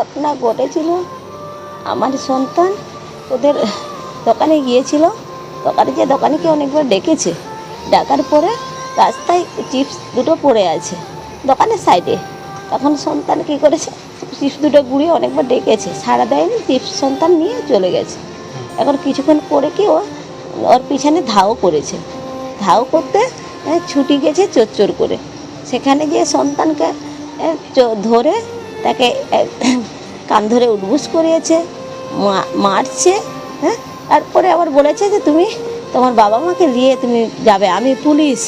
ঘটনা ঘটেছিল। আমার সন্তান ওদের দোকানে গিয়েছিল। দোকানে যে দোকানিকে অনেকবার ডেকেছে। ডাকার পরে রাস্তায় চিপস দুটো পড়ে আছে দোকানের সাইডে তখন সন্তান কী করেছে? চিপস দুটো গুঁড়িয়ে অনেকবার ডেকেছে। সারা দেয়নি, চিপস সন্তান নিয়ে চলে গেছে। এখন কিছুক্ষণ পরে কি ও, ওর পিছনে ধাও করেছে ধাও করতে ছুটি গেছে চোর করে। সেখানে গিয়ে সন্তানকে ধরে তাকে কান ধরে উঠবুস করিয়েছে মা- মারছে হ্যাঁ? তারপরে আবার বলেছে যে তুমি তোমার বাবা মাকে নিয়ে তুমি যাবে আমি পুলিশ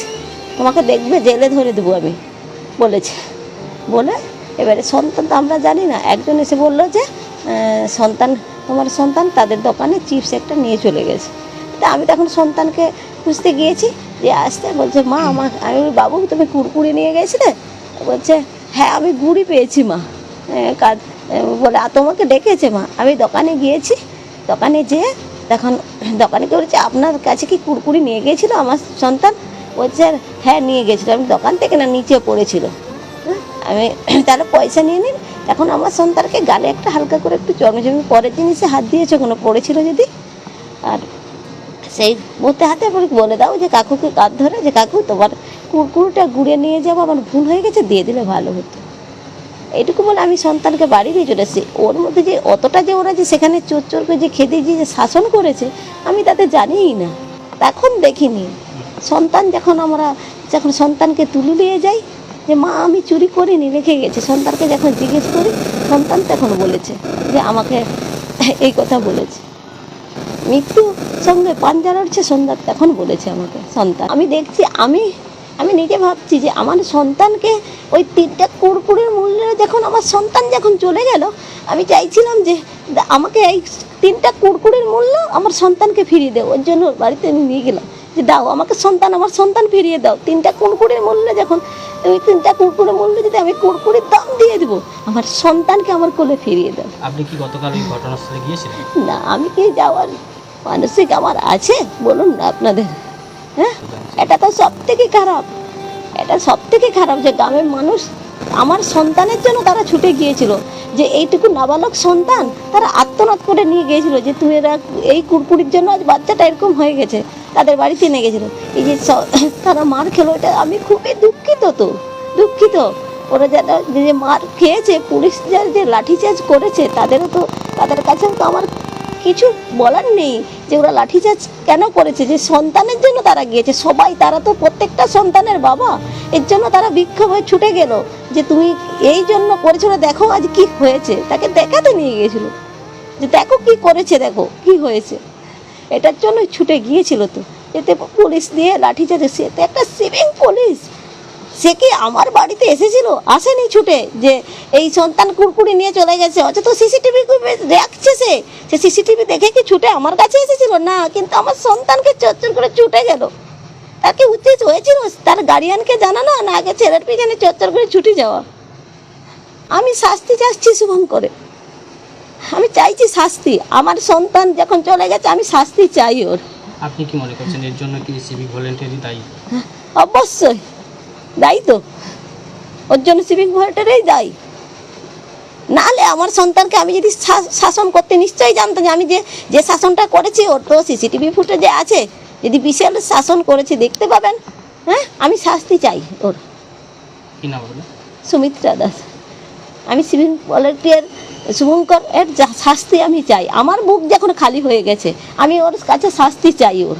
তোমাকে দেখবে জেলে ধরে দেবো আমি বলেছে। বলে এবারে সন্তান তো আমরা জানি না একজন এসে বলল যে সন্তান তোমার সন্তান তাদের দোকানে চিপস একটা নিয়ে চলে গেছে। তা আমি তখন সন্তানকে খুঁজতে গিয়েছি যে আসতে বলছে মা আমার আমি বাবু তুমি কুরকুরে নিয়ে গেছিলে? বলছে হ্যাঁ আমি গুড়ি পেয়েছি মা। কাজ আহ, বলে "আ, তোমাকে ডেকেছে মা। আমি দোকানে গিয়েছি। দোকানে যেয়ে তখন দোকানে বলছে আপনার কাছে কি কুরকুরি নিয়ে গিয়েছিল আমার সন্তান? বলছে হ্যাঁ নিয়ে গেছিল আমি দোকান থেকে না নিচে পড়েছিল। হ্যাঁ, আমি তাহলে পয়সা নিয়ে নিন। এখন আমার সন্তানকে গালে একটা হালকা করে একটু জন্মজমি পরের জিনিসে হাত দিয়েছে কোনো পড়েছিল যদি? আর সেই বলতে হাতে পরে বলে দাও যে কাকুকে কাঁধ ধরে যে কাকু তোমার কুরকুরুটা গুড়ে নিয়ে যাব আমার ভুল হয়ে গেছে দিয়ে দিলে ভালো হতো। এইটুকু বলে আমি সন্তানকে বাড়ি দিয়ে চলে এসেছি। ওর মধ্যে যে অতটা যে ওরা যে সেখানে চোর চোরকে যে খেতে যে শাসন করেছে, আমি তাতে জানিই না। তখন দেখিনি। সন্তান যখন আমরা যখন সন্তানকে তুলে নিয়ে যাই, যে মা আমি চুরি করিনি, রেখে গেছি। সন্তানকে যখন জিজ্ঞেস করি, সন্তান তখন বলেছে যে আমাকে এই কথা বলেছে। মৃত্যু সঙ্গে পাঞ্জা লড়ছে সন্ধ্যা তখন বলেছে আমাকে সন্তান। আমি দেখছি আমি আমি নিজে ভাবছি যে আমার সন্তানকে ওই তিনটা কুরকুরের মূল্যে যখন আমার সন্তান যখন চলে গেল আমি চাইছিলাম যে আমাকে এই তিনটা কুরকুরের মূল্য আমার সন্তানকে ফিরিয়ে দেও। ওর জন্য বাড়িতে নিয়ে গেলাম যে দাও আমাকে সন্তান আমার সন্তান ফিরিয়ে দাও। তিনটা কুরকুরের মূল্যে যখন ওই তিনটা কুরকুরের মূল্য যদি আমি কুরকুরের দাম দিয়ে দেবো আমার সন্তানকে আমার কোলে ফিরিয়ে দাও আপনি কি গতকাল ওই ঘটনাস্থলে গিয়েছিলেন? না আমি কি যাওয়ার মানসিক আমার আছে? বলুন না আপনাদের। হ্যাঁ? এটা তো সব থেকে খারাপ। এটা সব থেকে খারাপ যে গ্রামের মানুষ আমার সন্তানের জন্য তারা ছুটে গিয়েছিল। যে এইটুকু নাবালক সন্তান তারা আত্মনাদ করে নিয়ে গিয়েছিল যে তুমি এরা এই কুরকুরির জন্য আজ বাচ্চাটা এরকম হয়ে গেছে, তাদের বাড়িতে নিয়ে গেছিল। এই যে তারা মার খেলো, এটা আমি খুবই দুঃখিত তো, দুঃখিত। ওরা যারা যে মার খেয়েছে, পুলিশ যারা যে লাঠিচার্জ করেছে, তাদেরও তো, তাদের কাছেও তো আমার কিছু বলার নেই যে ওরা লাঠিচার্জ কেন করেছে, যে সন্তানের জন্য তারা গিয়েছে। সবাই, তারা তো প্রত্যেকটা সন্তানের বাবা। এর জন্য তারা বিক্ষোভ হয়ে ছুটে গেল যে তুমি এই জন্য করেছ দেখো আজ কি হয়েছে। তাকে দেখাতে নিয়ে গিয়েছিল। যে দেখো কি করেছে, দেখো কি হয়েছে। এটার জন্য ছুটে গিয়েছিল তো। এতে পুলিশ দিয়ে লাঠিচার্জ একটা সিভিং পুলিশ সে কি আমার বাড়িতে এসেছিল? আসেনি ছুটে যে এই সন্তান কুরকুরি নিয়ে চলে গেছে। অথচ সিসিটিভি দেখছে সে। সে সিসিটিভি দেখে কি ছুটে আমার কাছে এসেছিল? না কিন্তু আমার সন্তানকে চচ্চর করে ছুটে গেল। তার কি উচিত হয়েছিল? তার গার্ডিয়ানকে জানানো? না আগে ছেলের পিছনে চচ্চর করে ছুটে যাওয়া। আমি শাস্তি চাচ্ছি শুভম করে আমি চাইছি শাস্তি। আমার সন্তান যখন চলে গেছে আমি শাস্তি চাই ওর। আপনি কি মনে করছেন এর জন্য কি সিভিক ভলেন্টিয়ারই দায়ী? অবশ্যই। দায়ী তো। ওর জন্য সিভিক ভলেন্টারেই দায়ী নাহলে আমার সন্তানকে আমি যদি শাসন করতে নিশ্চয়ই জানতাম যে আমি যে যে শাসনটা করেছি ওর তো সিসিটিভি ফুটেজে আছে। যদি বিশাল শাসন করেছি দেখতে পাবেন। হ্যাঁ আমি শাস্তি চাই ওর। সুমিত্রা দাস। আমি সিভিল ভলেন্টিয়ার শুভঙ্কর এর শাস্তি আমি চাই। আমার বুক যখন খালি হয়ে গেছে আমি ওর কাছে শাস্তি চাই ওর।